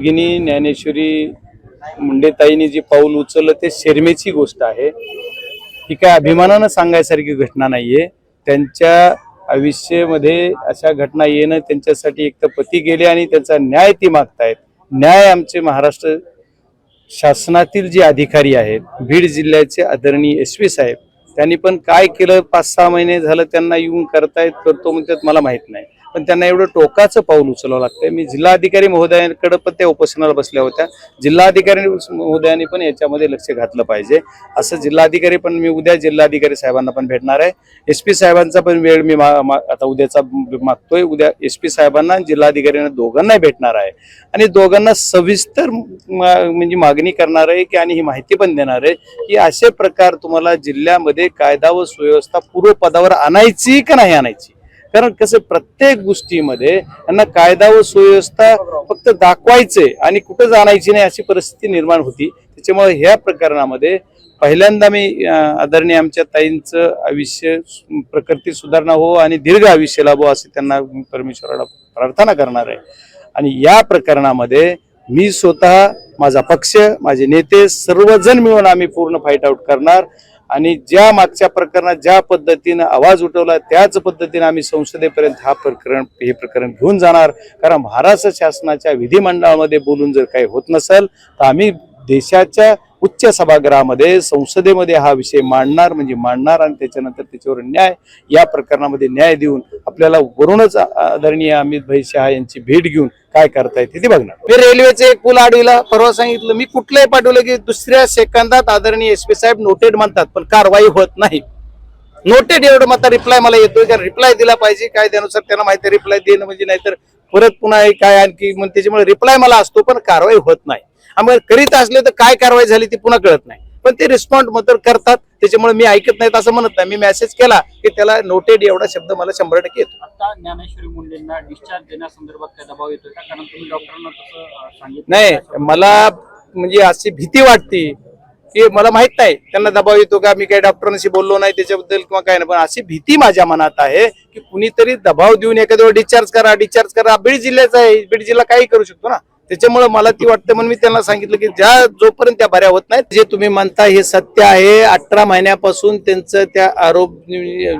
योगिनी ज्ञानेश्वरी मुंडेताईंनी जे पाऊल उचललं ते शेरमेची गोष्ट आहे. ही काय अभिमानानं सांगायसारखी घटना नाहीये. त्यांच्या आयुष्यामध्ये अशा घटना येणं त्यांच्यासाठी एक तर पती गेले आणि त्यांचा न्याय ती मागतायत. न्याय आमचे महाराष्ट्र शासनातील जे अधिकारी आहेत बीड जिल्ह्याचे आदरणीय एस पी साहेब त्यांनी पण काय केलं? पाच सहा महिने झालं त्यांना येऊन करतायत करतो म्हणतात मला माहीत नाही. पण त्यांना एवढं टोकाचं पाऊल उचलावं लागतंय. मी जिल्हाधिकारी महोदयांकडे पण त्या उपोषणाला बसल्या होत्या. जिल्हाधिकारी महोदयांनी पण याच्यामध्ये लक्ष घातलं पाहिजे. असं जिल्हाधिकारी पण मी उद्या जिल्हाधिकारी साहेबांना पण भेटणार आहे. एस पी साहेबांचा पण वेळ मी मा- मा- आता उद्याचा मागतोय. उद्या एस पी साहेबांना आणि जिल्हाधिकाऱ्यांना दोघांनाही भेटणार आहे. आणि दोघांना सविस्तर मा- म्हणजे मागणी करणार आहे की आणि ही माहिती पण देणार आहे की असे प्रकार तुम्हाला जिल्ह्यामध्ये कायदा व सुव्यवस्था पूर्वपदावर आणायची का नाही आणायची? कारण कसं प्रत्येक गोष्टीमध्ये यांना कायदा व सुव्यवस्था फक्त दाखवायचे आणि कुठं जाणायची नाही अशी परिस्थिती निर्माण होती. त्याच्यामुळे ह्या प्रकरणामध्ये पहिल्यांदा मी आदरणीय आमच्या ताईंचं आयुष्य प्रकृती सुधारणा हो आणि दीर्घ आयुष्य लाभो असे त्यांना परमेश्वराला प्रार्थना करणार आहे. आणि या प्रकरणामध्ये मी स्वतः माझा पक्ष माझे नेते सर्वजण मिळून आम्ही पूर्ण फाईट आउट करणार. आणि ज्या मागच्या प्रकरणात ज्या पद्धतीनं आवाज उठवला त्याच पद्धतीनं आम्ही संसदेपर्यंत हा प्रकरण हे प्रकरण घेऊन जाणार. कारण महाराष्ट्र शासनाच्या विधिमंडळामध्ये बोलून जर काही होत नसेल तर आम्ही देशाच्या उच्च सभागृहामध्ये संसदेमध्ये हा विषय मांडणार म्हणजे मांडणार आणि त्याच्यानंतर त्याच्यावर न्याय या प्रकरणामध्ये न्याय देऊन आपल्याला वरूनच आदरणीय अमित भाई शहा यांची भेट घेऊन काय करता येते ते बघणार. मी रेल्वेचे एक पूल अडविला परवा सांगितलं मी कुठलंही पाठवलं की दुसऱ्या सेकंदात आदरणीय एस पी साहेब नोटेड म्हणतात पण कारवाई होत नाही. नोटेड एवढं मात्र रिप्लाय मला येतोय कारण रिप्लाय दिला पाहिजे कायद्यानुसार त्यांना माहिती रिप्लाय देणं म्हणजे नाहीतर परत पुन्हा हे काय आणखी मग त्याच्यामुळे रिप्लाय मला असतो पण कारवाई होत नाही. आम्ही करीत असले तर काय कारवाई झाली ती पुन्हा कळत नाही. पण ते रिस्पॉन्ड मात्र करतात त्याच्यामुळे मी ऐकत नाहीत असं म्हणत नाही. मी मेसेज केला की त्याला नोटेड एवढा शब्द मला शंभर टक्के येतो. आता ज्ञानेश्वरी मुंडेंना डिस्चार्ज देण्यासंदर्भात काय दबाव येतोय का? कारण तुम्ही डॉक्टरांना तसं अं, सांगितलं नाही मला म्हणजे अशी भीती वाटते की मला माहीत नाही. त्यांना दबाव येतो का? मी काही डॉक्टरांशी बोललो नाही त्याच्याबद्दल किंवा काय नाही. पण अशी भीती माझ्या मनात आहे की कुणीतरी दबाव देऊन एखाद्यावर डिस्चार्ज करा डिस्चार्ज करा. बीड जिल्ह्याचा आहे. बीड जिल्हा काही करू शकतो ना. त्याच्यामुळे मला ती वाटतं म्हणून मी त्यांना सांगितलं की ज्या जोपर्यंत त्या बऱ्या होत नाहीत जे तुम्ही म्हणता हे सत्य आहे अठरा महिन्यापासून त्यांचं त्या आरोप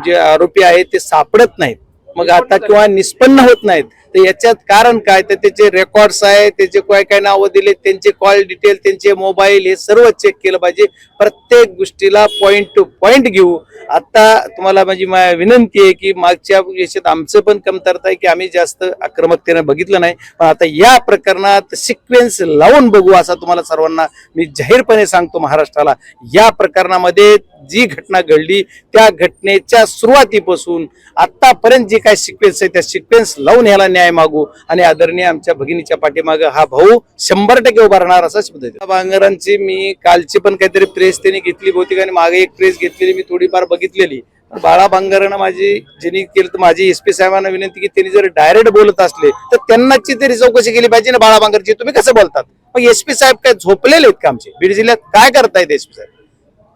जे आरोपी आहेत ते सापडत नाहीत. मग आता किंवा निष्पन्न होत नाहीत तर याच्यात कारण काय? तर त्याचे रेकॉर्ड्स आहे त्याचे काय काय नावं दिले त्यांचे कॉल डिटेल त्यांचे मोबाईल हे सर्व चेक केलं पाहिजे. प्रत्येक गोष्टीला पॉईंट टू पॉईंट घेऊ. आता तुम्हाला माझी मा- विनंती आहे की मागच्या याच्यात आमचं पण कमतरता आहे की आम्ही जास्त आक्रमकतेने बघितलं नाही. पण आता या प्रकरणात सिक्वेन्स लावून बघू असा तुम्हाला सर्वांना मी जाहीरपणे सांगतो महाराष्ट्राला. या प्रकरणामध्ये जी घटना घडली त्या घटनेच्या सुरुवातीपासून आतापर्यंत जे काय सिक्वेन्स आहे त्या सिक्वेन्स लावून ह्याला न्याय मागू. आणि आदरणीय आमच्या भगिनीच्या पाठीमागे हा भाऊ शंभर टक्के उभा राहणार असा शब्द बांगरांची मी कालची पण काहीतरी प्रेस त्यांनी घेतली बहुतेक आणि मागे एक प्रेस घेतलेली मी थोडीफार बघितलेली. बाळा बांगरानं माझी ज्यांनी केली तर माझी एस पी साहेबांना विनंती की त्यांनी जर डायरेक्ट बोलत असले तर त्यांनाची तरी चौकशी केली पाहिजे ना बाळा बांगरची तुम्ही कसं बोलतात? मग एस पी साहेब काय झोपलेले आहेत का आमचे? बीड जिल्ह्यात काय करतायत एस पी साहेब?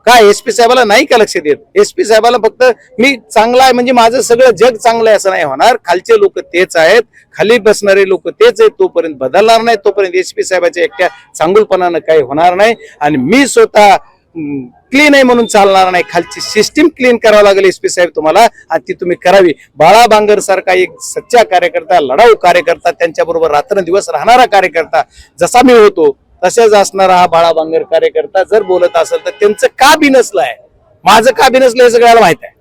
काय एस पी साहेबाला नाही का लक्ष देत? एस पी साहेबाला फक्त मी चांगला आहे म्हणजे माझं सगळं जग चांगलं आहे असं नाही होणार. खालचे लोक तेच आहेत. खाली बसणारे लोक तेच आहेत. तोपर्यंत बदलणार नाही. तोपर्यंत एस पी साहेबाच्या एकट्या चांगुलपणानं काही होणार नाही. आणि मी स्वतः क्लीन आहे म्हणून चालणार नाही. खालची सिस्टीम क्लीन करावं लागेल एस पी साहेब तुम्हाला. आणि ती तुम्ही करावी. बाळा बांगर सारखा एक सच्चा कार्यकर्ता लढाऊ कार्यकर्ता त्यांच्याबरोबर रात्रंदिवस राहणारा कार्यकर्ता. जसा मी होतो तसेच असणारा हा बाळा बांगर कार्यकर्ता जर बोलत असेल तर त्यांचं का बी नसलंय? माझं का बी नसलं हे सगळ्याला माहीत आहे.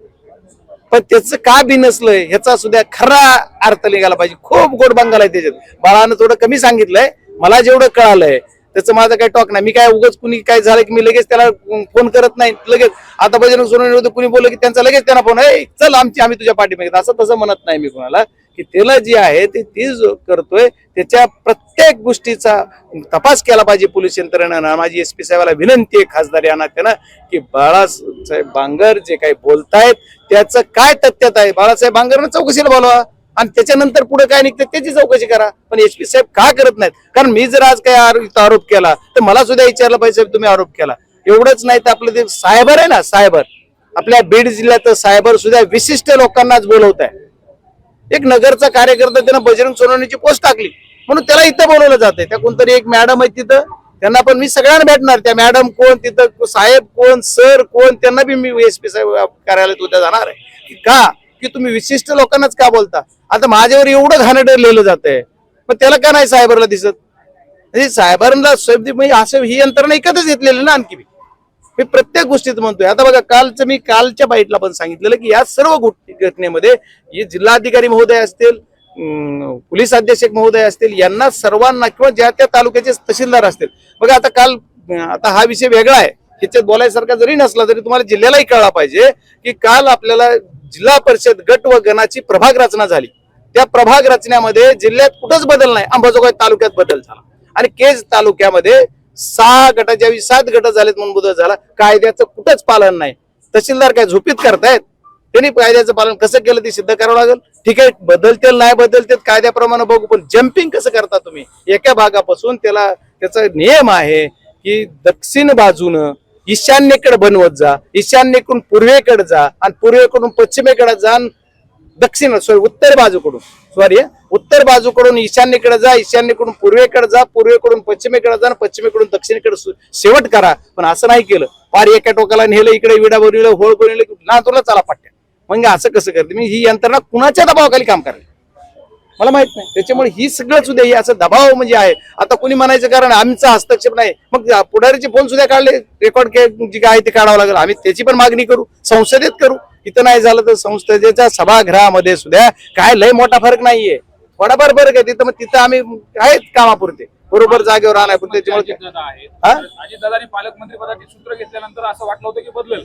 पण त्याचं का बी नसलंय ह्याचा सुद्धा खरा अर्थ निघाला पाहिजे. खूप गोड बंगाल आहे त्याच्यात. बाळानं थोडं कमी सांगितलंय. मला जेवढं कळालंय त्याचं माझं काही टॉक नाही. मी काय उगाच कुणी काय झालं की मी लगेच त्याला फोन करत नाही. लगेच. आता बजरंग सोनवणे कुणी बोललं की त्यांचा लगेच त्यांना फोन आहे चल आमची आम्ही तुझ्या पाठीमागे. असं तसं म्हणत नाही मी कोणाला. की त्याला जी आहे ते ती करतोय त्याच्या प्रत्येक गोष्टीचा तपास केला पाहिजे पोलीस यंत्रणेनं. माझी एस पी साहेबाला विनंती आहे खासदार यांना त्यांना की बाळासाहेब बांगर जे काही बोलतायत त्याचं काय तथ्यता आहे? बाळासाहेब बांगरनं चौकशीला बोलवा. आणि त्याच्यानंतर पुढे काय निघतं त्याची चौकशी करा. पण एस पी साहेब का करत नाहीत? कारण मी जर आज काही आरोप केला तर मला सुद्धा विचारलं पाहिजे साहेब तुम्ही आरोप केला. एवढंच नाही तर आपलं ते सायबर आहे ना सायबर. आपल्या बीड जिल्ह्यात सायबर सुद्धा विशिष्ट लोकांनाच बोलवत आहे एक नगरचा कार्यकर्ता त्यानं बजरंग सोनवणीची पोस्ट टाकली. म्हणून त्याला इथं बोलवलं जातंय. त्या कोणतरी एक मॅडम आहे तिथं. त्यांना पण मी सगळ्यांना भेटणार. त्या मॅडम कोण तिथं साहेब कोण सर कोण त्यांना बी मी एस पी साहेब कार्यालयात उद्या जाणार आहे. का? की तुम्ही विशिष्ट लोकांनाच का बोलता? आता माझ्यावर एवढं घाणेरडं लिहिलं जात आहे पण त्याला का नाही सायबरला दिसत? म्हणजे साहेबांना म्हणजे असं ही यंत्रणा एकतच घेतलेली ना आणखी मी. प्रत्येक गोष्टीत म्हणतोय. आता बघा कालचं मी कालच्या बाईटला पण सांगितलेलं की या सर्व गोष्टी घटनेमध्ये जिल्हाधिकारी महोदय असतील पोलीस अधीक्षक महोदय असतील यांना सर्वांना किंवा ज्या त्या तालुक्याचे तहसीलदार असतील. बघा आता काल आता हा विषय वेगळा आहे. ह्याच्यात बोलायसारखा जरी नसला तरी तुम्हाला जिल्ह्यालाही कळला पाहिजे की काल आपल्याला जिल्हा परिषद गट व गणाची प्रभाग रचना झाली. त्या प्रभाग रचण्यामध्ये जिल्ह्यात कुठंच बदल नाही. अंबाजोगाई तालुक्यात बदल झाला. आणि केज तालुक्यामध्ये सहा गटाच्या सात गट झालेत म्हणून बदल झाला कायद्याचं कुठंच पालन नाही. तहसीलदार काय झोपीत करतायत? त्यांनी कायद्याचं पालन कसं केलं ते सिद्ध करावं लागेल? ठीक आहे बदलतील नाही बदलतील कायद्याप्रमाणे बघू पण जम्पिंग कसं करता तुम्ही? एका भागापासून त्याला त्याचा नियम आहे की दक्षिण बाजूनं ईशान्येकडे बनवत जा ईशान्येकडून पूर्वेकडे जा आणि पूर्वेकडून पश्चिमेकडे जा दक्षिण सॉरी उत्तर बाजूकडून. सॉरी उत्तर बाजूकडून ईशान्येकडे जा ईशान्येकडून पूर्वेकडे जा पूर्वेकडून पश्चिमेकडे जा आणि पश्चिमेकडून दक्षिणेकडे शेवट करा. पण असं नाही केलं. पार एका टोकाला नेलं इकडे विडा बनविलं होळ बनवलं ना तुला चला पट्ट्या मग असं कसं करते? मी ही यंत्रणा कुणाच्या दबावाखाली काम करायला मला माहीत नाही. त्याच्यामुळे ही सगळं सुद्धा ही असं दबाव म्हणजे आहे. आता कोणी म्हणायचं कारण आमचा हस्तक्षेप नाही. मग पुढारीचे फोन सुद्धा काढले रेकॉर्ड जे काय ते काढावं लागेल. आम्ही त्याची पण मागणी करू संसदेत करू. इथं नाही झालं तर संसदेच्या सभागृहामध्ये सुद्धा काय लय मोठा फरक नाहीये. थोडाफार फरक आहे तिथं मग तिथं आम्ही आहेत कामापुरते. बरोबर जागेवर पण त्याच्यामुळे हा? पालकमंत्री पदाची सूत्र घेतल्यानंतर असं वाटलं होतं की बदलेल.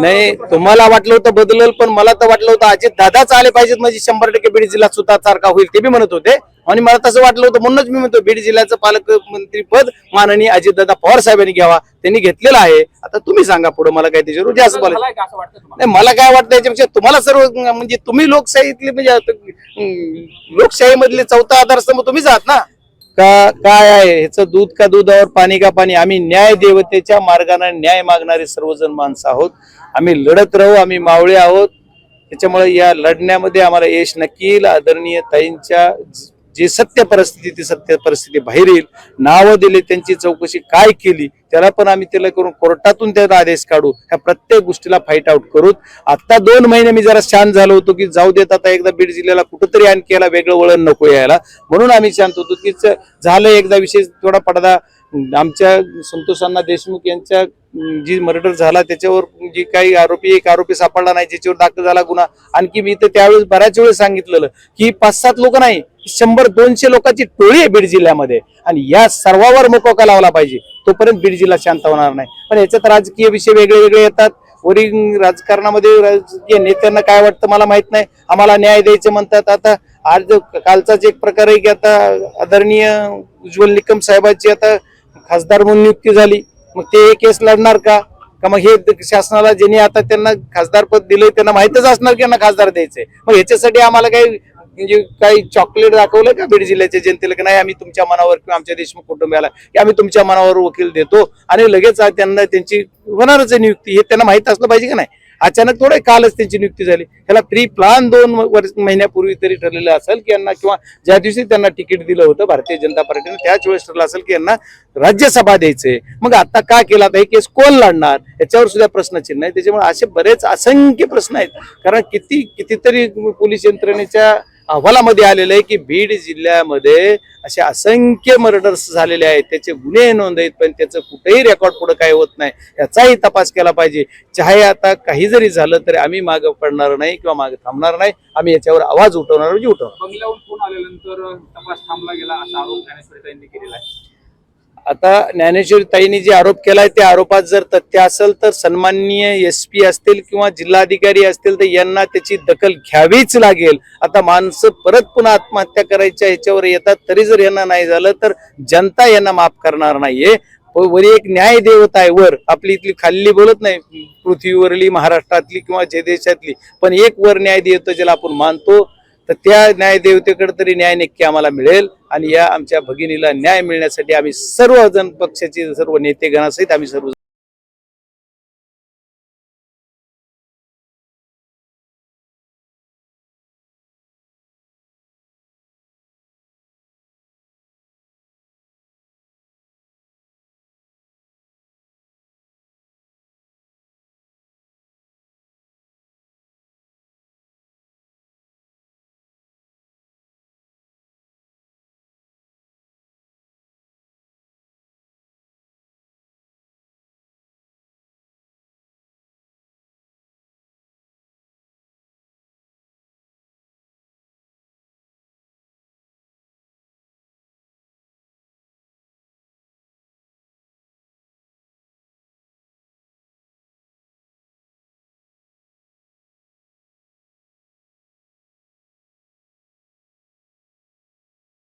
नाही तुम्हाला वाटलं होतं बदलल पण मला तर वाटलं होतं अजित दादाच आले पाहिजेत म्हणजे शंभर टक्के बीड जिल्हा सुद्धा सारखा होईल ते बी म्हणत होते. आणि मला तसं वाटलं होतं म्हणूनच मी म्हणतो बीड जिल्ह्याचं पालकमंत्री पद माननीय अजितदादा पवार साहेबांनी घ्यावा त्यांनी घेतलेलं आहे. आता तुम्ही सांगा पुढे मला काय त्याच्यावर का असं नाही मला काय वाटतं याच्यापेक्षा तुम्हाला सर्व म्हणजे तुम्ही लोकशाहीतले म्हणजे लोकशाहीमधले चौथा आधारस्तंभ तुम्हीच आहात ना? का काय आहे? ह्याचं दूध का दुधावर पाणी का पाणी? आम्ही न्याय देवतेच्या मार्गाने न्याय मागणारे सर्वजण माणसं आहोत. आम्ही लढत राहू आम्ही मावळे आहोत. त्याच्यामुळे या लढण्यामध्ये आम्हाला यश नक्की येईल आदरणीय ताईंच्या जी सत्य परिस्थिती ती सत्य परिस्थिती बाहेर येईल. नावं दिले त्यांची चौकशी काय केली त्याला पण आम्ही त्याला करून कोर्टातून त्याचा आदेश काढू ह्या प्रत्येक गोष्टीला फाईट आउट करू आता दोन महिने मी जरा शांत झालो होतो की जाऊ देत आता एकदा बीड जिल्ह्याला कुठंतरी आणखी याला वेगळं वळण नको यायला. म्हणून आम्ही शांत होतो. की झालं एकदा विशेष थोडा पडदा. आमच्या संतोषांना देशमुख यांच्या जी मर्डर झाला त्याच्यावर जी काही आरोपी एक आरोपी सापडला नाही ज्याच्यावर दाखल झाला गुन्हा. आणखी मी तर त्यावेळेस बऱ्याच वेळेस सांगितलेलं की पाच सात लोक नाही शंभर दोनशे लोकांची टोळी आहे बीड जिल्ह्यामध्ये. आणि या सर्वावर मोकोका लावला पाहिजे. तोपर्यंत बीड जिल्हा शांत होणार नाही. पण याच्यात राजकीय विषय वेगळे वेगळे येतात. वरील राजकारणामध्ये राजकीय नेत्यांना काय वाटतं मला माहीत नाही. आम्हाला न्याय द्यायचं म्हणतात. आता आज कालचाच एक प्रकार आहे की आता आदरणीय उज्ज्वल निकम साहेबांची आता खासदार म्हणून नियुक्ती झाली. मग ते केस लढणार का? का मग हे शासनाला ज्यांनी आता त्यांना खासदार पद दिलंय त्यांना माहितच असणार की यांना खासदार द्यायचंय? मग ह्याच्यासाठी आम्हाला काही म्हणजे काही चॉकलेट दाखवलं का बीड जिल्ह्याच्या जनतेला की नाही आम्ही तुमच्या मनावर किंवा आमच्या देशमुख कुटुंबियाला की आम्ही तुमच्या मनावर वकील देतो आणि लगेच त्यांना त्यांची होणारच आहे नियुक्ती हे त्यांना माहीत असलं पाहिजे का नाही? अचानक थोडे कालच त्यांची नियुक्ती झाली. ह्याला प्री प्लान दोन वर्ष महिन्यापूर्वी तरी ठरलेलं असेल की यांना किंवा ज्या दिवशी त्यांना तिकीट दिलं होतं भारतीय जनता पार्टीने त्याच वेळेस ठरलं असेल की यांना राज्यसभा द्यायचंय. मग आता का केला? आता हे केस कोण लढणार? याच्यावर सुद्धा प्रश्नचिन्ह आहे. त्याच्यामुळे असे बरेच असंख्य प्रश्न आहेत. कारण किती कितीतरी पोलीस यंत्रणेच्या अहवालामध्ये आलेलं आहे की बीड जिल्ह्यामध्ये असे असंख्य मर्डर्स झालेले आहेत. त्याचे गुन्हे नोंद आहेत पण त्याचं कुठेही रेकॉर्ड पुढे काय होत नाही याचाही तपास केला पाहिजे. चाहे आता काही जरी झालं तरी आम्ही मागं पडणार नाही किंवा मागे थांबणार नाही. आम्ही याच्यावर आवाज उठवणार म्हणजे उठवणार. बंगल्यावर फोन आल्यानंतर तपास थांबला गेला असा आरोप ज्ञानेश्वरी केलेला आहे. आता ज्ञानेश्वरी ताईंनी जे आरोप केलाय त्या आरोपात जर तथ्य असेल तर सन्माननीय एस पी असतील किंवा जिल्हाधिकारी असतील तर यांना त्याची दखल घ्यावीच लागेल. आता माणसं परत पुन्हा आत्महत्या करायच्या ह्याच्यावर येतात तरी जर यांना नाही झालं तर जनता यांना माफ करणार नाहीये. वरी एक न्याय देवता आहे वर आपली इथली खाल्ली बोलत नाही पृथ्वीवरली महाराष्ट्रातली किंवा जे देशातली पण एक वर न्याय देवता ज्याला आपण मानतो. तर त्या न्यायदेवतेकडे तरी न्याय नक्की आम्हाला मिळेल आणि या आमच्या भगिनीला न्याय मिळण्यासाठी आम्ही सर्वजण पक्षाचे सर्व नेतेगणासहित आम्ही सर्व